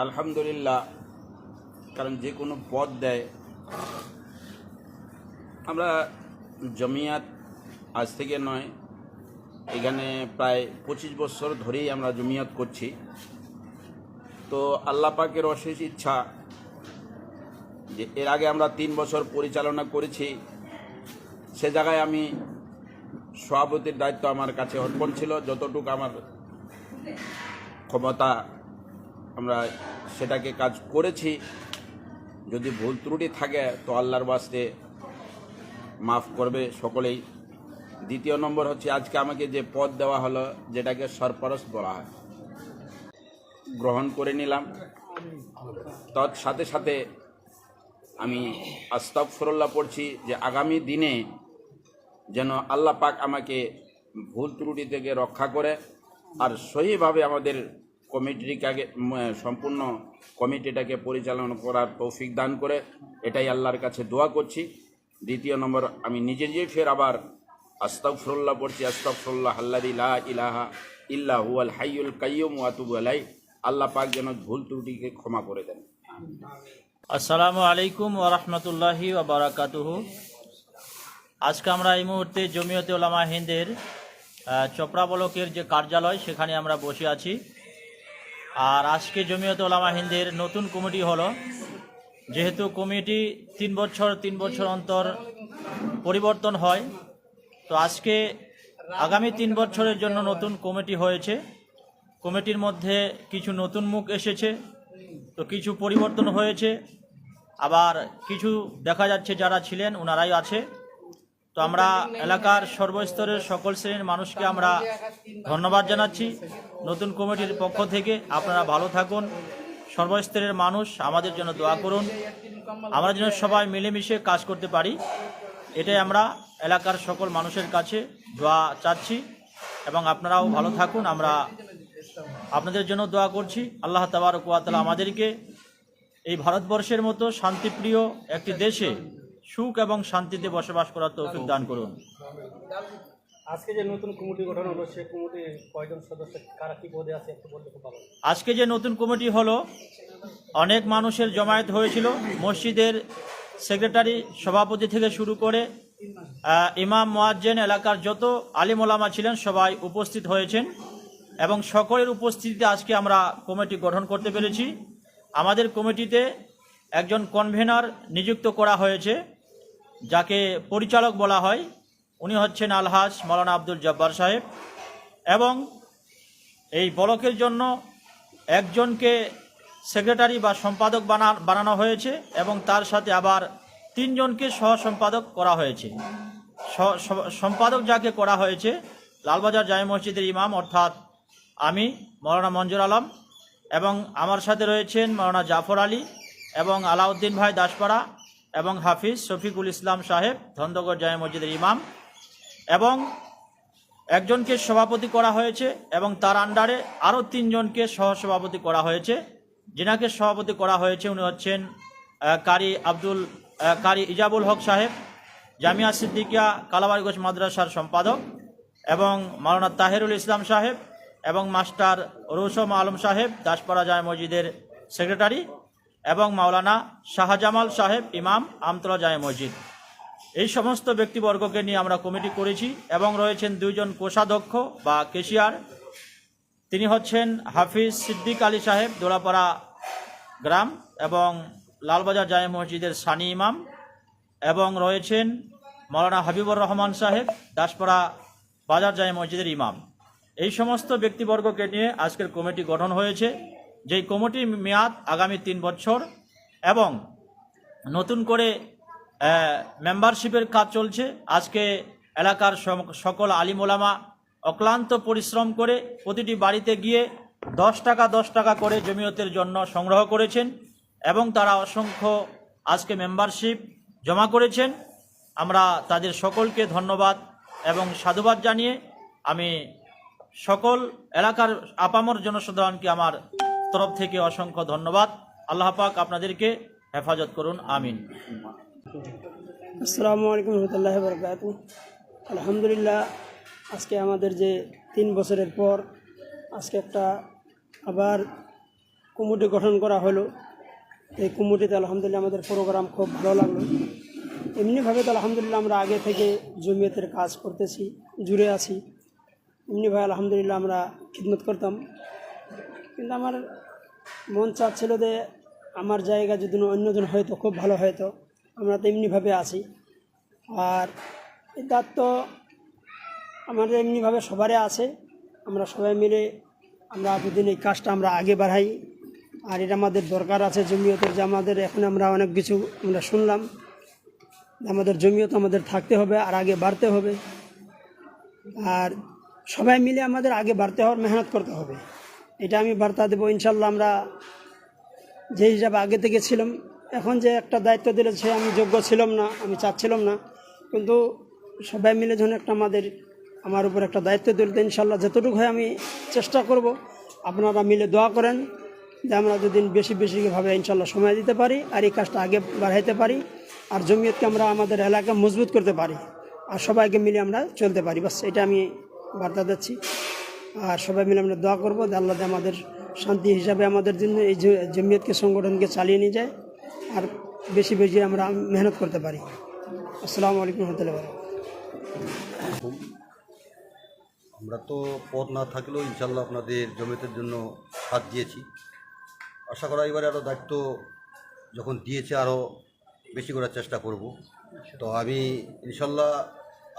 আলহামদুলিল্লাহ, কারণ যে কোনো পদ দেয়। আমরা জমিয়াত আজ থেকে নয়, এখানে প্রায় পঁচিশ বছর ধরেই আমরা জমিয়াত করছি। তো আল্লাহ পাকের অশেষ ইচ্ছা যে এর আগে আমরা তিন বছর পরিচালনা করেছি, সে জায়গায় আমি সভাপতির দায়িত্ব আমার কাছে অর্পণ ছিল। যতটুকু আমার ক্ষমতা আমরা সেটাকে কাজ করেছি। যদি ভুল ত্রুটি থাকে, তো আল্লাহর বাস্তে মাফ করবে সকলেই। দ্বিতীয় নম্বর হচ্ছে, আজকে আমাকে যে পদ দেওয়া হলো, যেটাকে সরপরস বলা হয়, গ্রহণ করে নিলাম। তৎ সাথে সাথে আমি আস্তক ফরল্লা পড়ছি যে আগামী দিনে যেন আল্লাহ পাক আমাকে ভুল ত্রুটি থেকে রক্ষা করে, আর সহিভাবে আমাদের কমিটিটাকে সম্পূর্ণ কমিটিটাকে পরিচালনা করার তৌফিক দান করে এটাই আল্লাহর কাছে দোয়া করছি। দ্বিতীয় নম্বর, আমি নিজে নিজে ফের আবার আস্তফরুল্লাহ পড়ছি। আস্তফরুল্লাহ আল্লাহ ইলাহা ইলাহা ইল্লা হুয়াল হাইয়ুল কাইয়ুম ওয়াতুবু আলাই আল্লাহ পাক যেন ভুল ত্রুটিকে ক্ষমা করে দেন। আসসালামু আলাইকুম ওরহমতুল্লাহি বারাকাতুহু। আজকে আমরা এই মুহূর্তে জমিয়তে ওলামা হিন্দের চোপড়া বলকের যে কার্যালয়, সেখানে আমরা বসে আছি। আর আজকে জমিয়তে ওলামা হিন্দের নতুন কমিটি হলো। যেহেতু কমিটি তিন বছর তিন বছর অন্তর পরিবর্তন হয়, তো আজকে আগামী তিন বছরের জন্য নতুন কমিটি হয়েছে। কমিটির মধ্যে কিছু নতুন মুখ এসেছে, তো কিছু পরিবর্তন হয়েছে। আবার কিছু দেখা যাচ্ছে যারা ছিলেন, ওনারাই আছে। তো আমরা এলাকার সর্বস্তরের সকল শ্রেণির মানুষকে আমরা ধন্যবাদ জানাচ্ছি। নতুন কমিটির পক্ষ থেকে আপনারা ভালো থাকুন, সর্বস্তরের মানুষ আমাদের জন্য দোয়া করুন। আমরা যেন সবাই মিলেমিশে কাজ করতে পারি, এটাই আমরা এলাকার সকল মানুষের কাছে দোয়া চাচ্ছি এবং আপনারাও ভালো থাকুন। আমরা আপনাদের জন্য দোয়া করছি। আল্লাহ তাবার কুয়াতালা আমাদেরকে এই ভারতবর্ষের মতো শান্তিপ্রিয় একটি দেশে সুখ এবং শান্তিতে বসবাস করার তৌফিক দান করুন। আজকে যে নতুন কমিটি গঠন হলো সেই কমিটির কয়জন সদস্য কারা কি পদে আছে একটু বললে খুব ভালো আজকে যে নতুন কমিটি হলো অনেক মানুষের জমায়েত হয়েছিল। মসজিদের সেক্রেটারি সভাপতি থেকে শুরু করে ইমাম মোয়াজ্জেন এলাকার যত আলিম ওলামা ছিলেন সবাই উপস্থিত হয়েছেন এবং সকলের উপস্থিতিতে আজকে আমরা কমিটি গঠন করতে পেরেছি। আমাদের কমিটিতে একজন কনভেনার নিযুক্ত করা হয়েছে। যাকে পরিচালক বলা হয়, উনি হচ্ছেন আলহাজ মৌলানা আব্দুল জব্বার সাহেব এবং এই ব্লকের জন্য একজনকে সেক্রেটারি বা সম্পাদক বানা, বানানো হয়েছে এবং তার সাথে আবার তিনজনকে সহ সম্পাদক করা হয়েছে। সম্পাদক যাকে করা হয়েছে, লালবাজার জামে মসজিদের ইমাম অর্থাৎ আমি, মৌলানা মঞ্জুর আলম এবং আমার সাথে রয়েছেন মৌলানা জাফর আলী এবং আলাউদ্দিন ভাই দাসপাড়া এবং হাফিজ শফিকুল ইসলাম সাহেব ধন্দগড় জামে মসজিদের ইমাম, এবং একজনকে সভাপতি করা হয়েছে এবং তার আন্ডারে আরও তিনজনকে সহসভাপতি করা হয়েছে। যিনাকে সভাপতি করা হয়েছে উনি হচ্ছেন কারি আব্দুল কারি ইজাবুল হক সাহেব, জামিয়া সিদ্দিকিয়া কালাবাড়িগঞ্জ মাদ্রাসার সম্পাদক, এবং মাওলানা তাহেরুল ইসলাম সাহেব, এবং মাস্টার রৌসম আলম সাহেব, দাসপাড়া জায় মসজিদের সেক্রেটারি এবং মাওলানা শাহজামাল সাহেব ইমাম আমতলা জায় মসজিদ। এই সমস্ত ব্যক্তিবর্গকে নিয়ে আমরা কমিটি করেছি এবং রয়েছেন দুইজন কোষাধ্যক্ষ বা কেশিয়ার। তিনি হচ্ছেন হাফিজ সিদ্দিক আলী সাহেব, দোলাপাড়া গ্রাম এবং লালবাজার জায়ে মসজিদের সানি ইমাম এবং রয়েছেন মৌলানা হাবিবুর রহমান সাহেব, দাসপাড়া বাজার জায় মসজিদের ইমাম। এই সমস্ত ব্যক্তিবর্গকে নিয়ে আজকের কমিটি গঠন হয়েছে। যেই কমিটির মেয়াদ আগামী তিন বছর এবং নতুন করে মেম্বারশিপের কাজ চলছে। আজকে এলাকার সকল আলিমোলামা অক্লান্ত পরিশ্রম করে প্রতিটি বাড়িতে গিয়ে দশ টাকা দশ টাকা করে জমিয়তের জন্য সংগ্রহ করেছেন এবং তারা অসংখ্য আজকে মেম্বারশিপ জমা করেছেন। আমরা তাদের সকলকে ধন্যবাদ এবং সাধুবাদ জানিয়ে আমি সকল এলাকার আপামর জনসাধারণকে আমার তরফ থেকে অসংখ্য ধন্যবাদ। আল্লাহ পাক আপনাদেরকে হেফাজত করুন, আমিন। আসসালামু আলাইকুম রহমতুল্লাহ বরকাত আলহামদুলিল্লাহ, আজকে আমাদের যে তিন বছরের পর আজকে একটা আবার কমিটি গঠন করা হলো। এই কমিটিতে আলহামদুলিল্লাহ আমাদের প্রোগ্রাম খুব ভালো লাগল। এমনিভাবে তো আলহামদুলিল্লাহ আমরা আগে থেকে জমিয়তের কাজ করতেছি, জুড়ে আছি। এমনিভাবে আলহামদুলিল্লাহ আমরা খিদমত করতাম। কিন্তু আমার মন চাচ্ছিল যে আমার জায়গা যদি অন্যজন হয়তো, খুব ভালো হয়তো, আমরা তো এমনিভাবে আছি। আর এই তো আমাদের এমনিভাবে সবারই আছে। আমরা সবাই মিলে আমরা প্রতিদিন এই কাজটা আমরা আগে বাড়াই। আর এটা আমাদের দরকার আছে জমিয়তের, যে আমাদের এখন আমরা অনেক কিছু আমরা শুনলাম। আমাদের জমিয়ত আমাদের থাকতে হবে আর আগে বাড়তে হবে। আর সবাই মিলে আমাদের আগে বাড়তে হওয়ার মেহনত করতে হবে। এটা আমি বার্তা দেবো, ইনশাল্লাহ আমরা যে হিসাবে আগে থেকে ছিলাম, এখন যে একটা দায়িত্ব দিলে সে আমি যোগ্য ছিলাম না, আমি চাচ্ছিলাম না। কিন্তু সবাই মিলে যখন একটা আমাদের, আমার উপর একটা দায়িত্ব দিল ইনশাল্লাহ যতটুকু হয় আমি চেষ্টা করব। আপনারা মিলে দোয়া করেন যে আমরা যদি বেশি বেশিভাবে ইনশাল্লাহ সময় দিতে পারি আর এই কাজটা আগে বাড়াইতে পারি আর জমিয়তকে আমরা আমাদের এলাকা মজবুত করতে পারি আর সবাইকে মিলে আমরা চলতে পারি। বাস, এটা আমি বার্তা দিচ্ছি। আর সবাই মিলে আমরা দোয়া করব যে আল্লাহ আমাদের শান্তি হিসাবে আমাদের জন্য এই জমিয়তকে, সংগঠনকে চালিয়ে নিয়ে যায় আর বেশি বেশি আমরা মেহনত করতে পারি। আসসালামু আলাইকুম রহমতুল্লাহ আমরা তো পথ না থাকলেও ইনশাল্লাহ আপনাদের জমিতের জন্য হাত দিয়েছি। আশা করা এবারে আরও দায়িত্ব যখন দিয়েছে আরও বেশি করার চেষ্টা করব। তো আমি ইনশাল্লাহ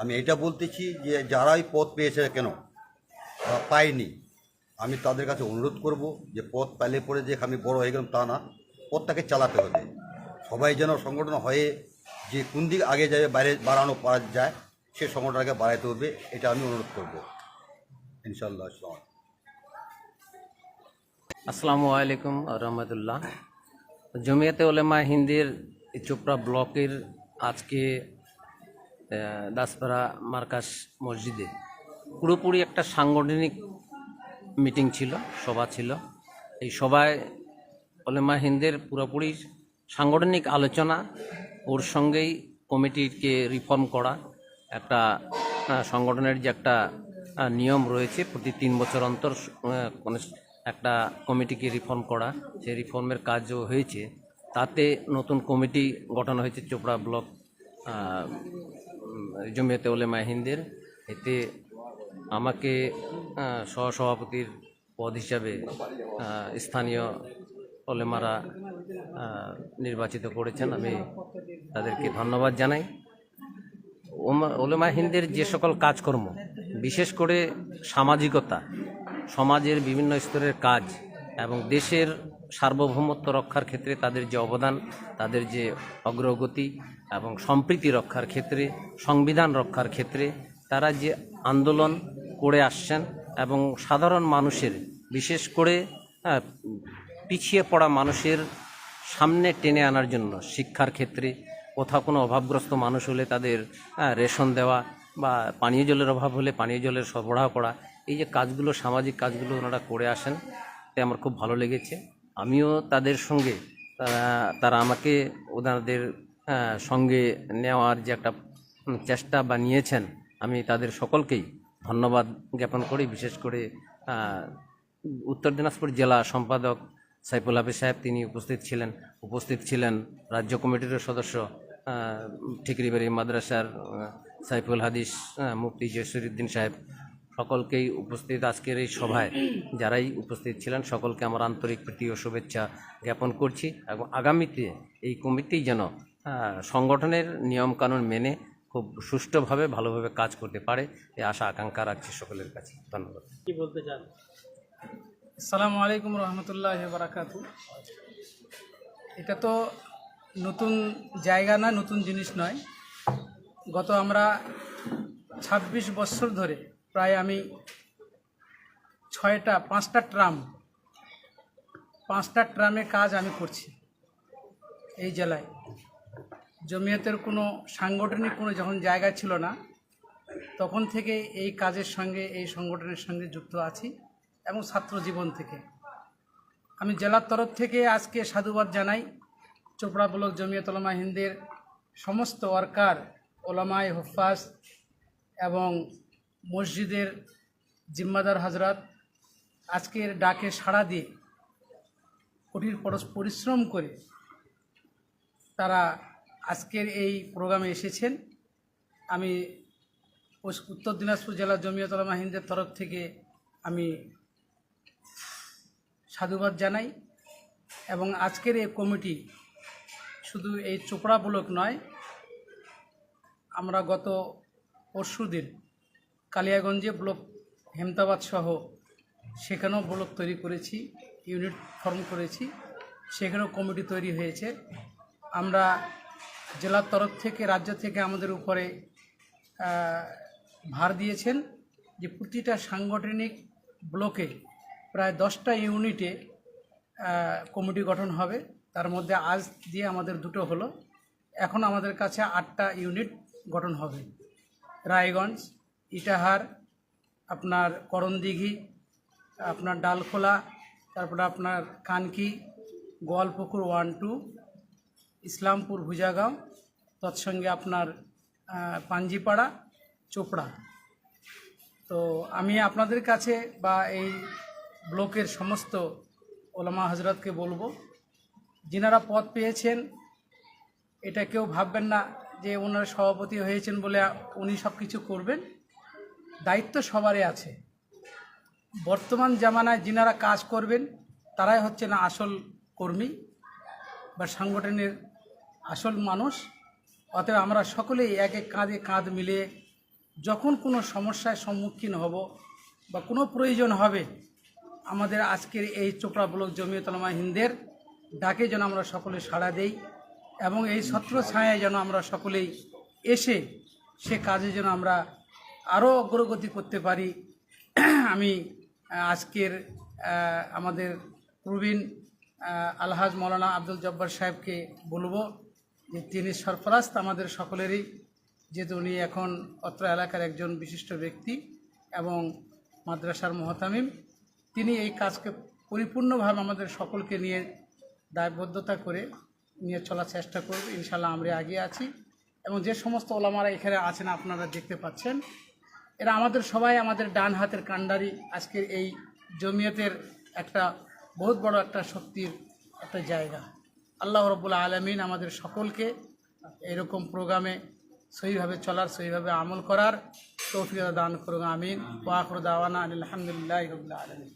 আমি এটা বলতেছি যে যারাই পথ পেয়েছে কেন বা পায়নি আমি তাদের কাছে অনুরোধ করব যে পথ পাইলে পরে যে আমি বড় হয়ে গেলাম তা না, পথটাকে চালাতে হবে। সবাই যেন সংগঠন হয়ে যে কোন দিক আগে যাবে, বাইরে বাড়ানো পারা যায়, সে সংগঠনটাকে বাড়াইতে হবে, এটা আমি অনুরোধ করব। ইনশাল্লাহ আসসালাম আলাইকুম রহমতুল্লাহ। জমিয়তে ওলেমা হিন্দির চোপড়া ব্লকের আজকে দাসপাড়া মার্কাস মসজিদে পুরোপুরি একটা সাংগঠনিক মিটিং ছিল, সভা ছিল। এই সভায় ওলেমা হিন্দের পুরোপুরি সাংগঠনিক আলোচনা, ওর সঙ্গেই কমিটিকে রিফর্ম করা একটা সংগঠনের যে একটা নিয়ম রয়েছে, প্রতি তিন বছর অন্তর কোনো একটা কমিটিকে রিফর্ম করা। সেই রিফর্মের কাজও হয়েছে। তাতে নতুন কমিটি গঠন হয়েছে চোপড়া ব্লক জমিয়তে ওলেমা হিন্দের। এতে আমাকে সহসভাপতির পদ হিসাবে স্থানীয় ওলেমারা নির্বাচিত করেছেন। আমি তাদেরকে ধন্যবাদ জানাই। ওলেমা হিন্দের যে সকল কাজকর্ম, বিশেষ করে সামাজিকতা, সমাজের বিভিন্ন স্তরের কাজ এবং দেশের সার্বভৌমত্ব রক্ষার ক্ষেত্রে তাদের যে অবদান, তাদের যে অগ্রগতি এবং সম্প্রীতি রক্ষার ক্ষেত্রে, সংবিধান রক্ষার ক্ষেত্রে, তারা যে আন্দোলন করে আসছেন এবং সাধারণ মানুষের, বিশেষ করে পিছিয়ে পড়া মানুষের সামনে টেনে আনার জন্য শিক্ষার ক্ষেত্রে কোথাও কোনো অভাবগ্রস্ত মানুষ হলে তাদের রেশন দেওয়া বা পানীয় জলের অভাব হলে পানীয় জলের সরবরাহ করা, এই যে কাজগুলো, সামাজিক কাজগুলো ওনারা করে আসেন তাই আমার খুব ভালো লেগেছে। আমিও তাদের সঙ্গে, তারা আমাকে ওনাদের সঙ্গে নেওয়ার যে একটা চেষ্টা বা নিয়েছেন আমি তাদের সকলকেই ধন্যবাদ জ্ঞাপন করি, বিশেষ করে উত্তর দিনাজপুর জেলা সম্পাদক সাইফুল হাফিজ সাহেব, তিনি উপস্থিত ছিলেন উপস্থিত ছিলেন রাজ্য কমিটির সদস্য ঠিকরিবাড়ি মাদ্রাসার সাইফুল হাদিস মুফতি জয়সুরুদ্দিন সাহেব, সকলকেই উপস্থিত আজকের এই সভায়, যারাই উপস্থিত ছিলেন, সকলকে আমার আন্তরিক প্রীতি ও শুভেচ্ছা জ্ঞাপন করছি। এবং আগামীতে এই কমিটি যেন সংগঠনের নিয়মকানুন মেনে খুব সুষ্ঠুভাবে ভালোভাবে কাজ করতে পারে এই আশা আকাঙ্ক্ষা রাখছি সকলের কাছে। ধন্যবাদ। কি বলতে চান? আসসালামু আলাইকুম রহমতুল্লাহ বারাকাতু। এটা তো নতুন জায়গা না নতুন জিনিস নয়। গত আমরা ২৬ বছর ধরে প্রায় আমি ছয়টা পাঁচটা ট্রাম পাঁচটা ট্রামে কাজ আমি করছি এই জেলায়। জমিয়তের কোনো সাংগঠনিক কোনো যখন জায়গা ছিল না, তখন থেকে এই কাজের সঙ্গে, এই সংগঠনের সঙ্গে যুক্ত আছি এবং ছাত্র জীবন থেকে। আমি জেলার তরফ থেকে আজকে সাধুবাদ জানাই চোপড়া ব্লক জমিয়ত ওলামা হিন্দের সমস্ত ওয়ার্কার ওলামাই হফাজ এবং মসজিদের জিম্মাদার হাজরাত, আজকের ডাকে সাড়া দিয়ে কঠিন পরিশ্রম করে তারা আজকের এই প্রোগ্রামে এসেছেন। আমি উত্তর দিনাজপুর জেলা জমিয়ত ওলামা হিন্দের তরফ থেকে আমি সাধুবাদ জানাই এবং আজকের এই কমিটি শুধু এই চোপড়া ব্লক নয়, আমরা গত পরশু দিন কালিয়াগঞ্জে ব্লক হেমতাবাদ সহ সেখানেও ব্লক তৈরি করেছি, ইউনিট ফর্ম করেছি, সেখানেও কমিটি তৈরি হয়েছে। আমরা জেলার তরফ থেকে, রাজ্য থেকে আমাদের উপরে ভার দিয়েছেন যে প্রতিটা সাংগঠনিক ব্লকে প্রায় দশটা ইউনিটে কমিটি গঠন হবে। তার মধ্যে আজ দিয়ে আমাদের দুটো হলো। এখন আমাদের কাছে আটটা ইউনিট গঠন হবে। রায়গঞ্জ, ইটাহার, আপনার করণদিঘি, আপনার ডালখোলা, তারপরে আপনার কানকি, গোয়ালপুকুর ওয়ান টু ইসলামপুর ভুজাগাঁও, তৎসঙ্গে আপনার পাঞ্জিপাড়া, চোপড়া। তো আমি আপনাদের কাছে বা এই ব্লকের সমস্ত ওলামা হজরতকে বলব, যিনারা পদ পেয়েছেন, এটা কেউ ভাববেন না যে ওনারা সভাপতি হয়েছেন বলে উনি সব কিছু করবেন। দায়িত্ব সবারই আছে। বর্তমান জামানায় যিনারা কাজ করবেন, তারাই হচ্ছে না আসল কর্মী বা সাংগঠনের আসল মানুষ, অতএব আমরা সকলেই এক এক কাঁধে কাঁধ মিলিয়ে যখন কোনো সমস্যার সম্মুখীন হব বা কোনো প্রয়োজন হবে, আমাদের আজকের এই চোপড়া ব্লক জমিয়তলামা হিন্দের ডাকে যেন আমরা সকলে সাড়া দেই এবং এই ছত্র ছায়ায় যেন আমরা সকলেই এসে সে কাজে যেন আমরা আরও অগ্রগতি করতে পারি। আমি আজকের আমাদের প্রবীণ আলহাজ মৌলানা আব্দুল জব্বার সাহেবকে বলব তিনি সরফরাস্ত আমাদের সকলেরই, যেহেতু উনি এখন অত্র এলাকার একজন বিশিষ্ট ব্যক্তি এবং মাদ্রাসার মহতামিম, তিনি এই কাজকে পরিপূর্ণভাবে আমাদের সকলকে নিয়ে দায়বদ্ধতা করে নিয়ে চলার চেষ্টা করব। ইনশাল্লাহ আমরা আগে আছি। এবং যে সমস্ত ওলামারা এখানে আছেন, আপনারা দেখতে পাচ্ছেন, এরা আমাদের সবাই আমাদের ডান হাতের কাণ্ডারি। আজকের এই জমিয়তের একটা বহুত বড় একটা শক্তির একটা জায়গা। আল্লাহ রবুল আলমিন আমাদের সকলকে এরকম প্রোগ্রামে সহিভাবে চলার, সহিভাবে আমল করার তৌফিক দান করুন, আমিন। ওয়াকর দাওয়ানা আলহামদুলিল্লাহ রবুল্লা আলমিন।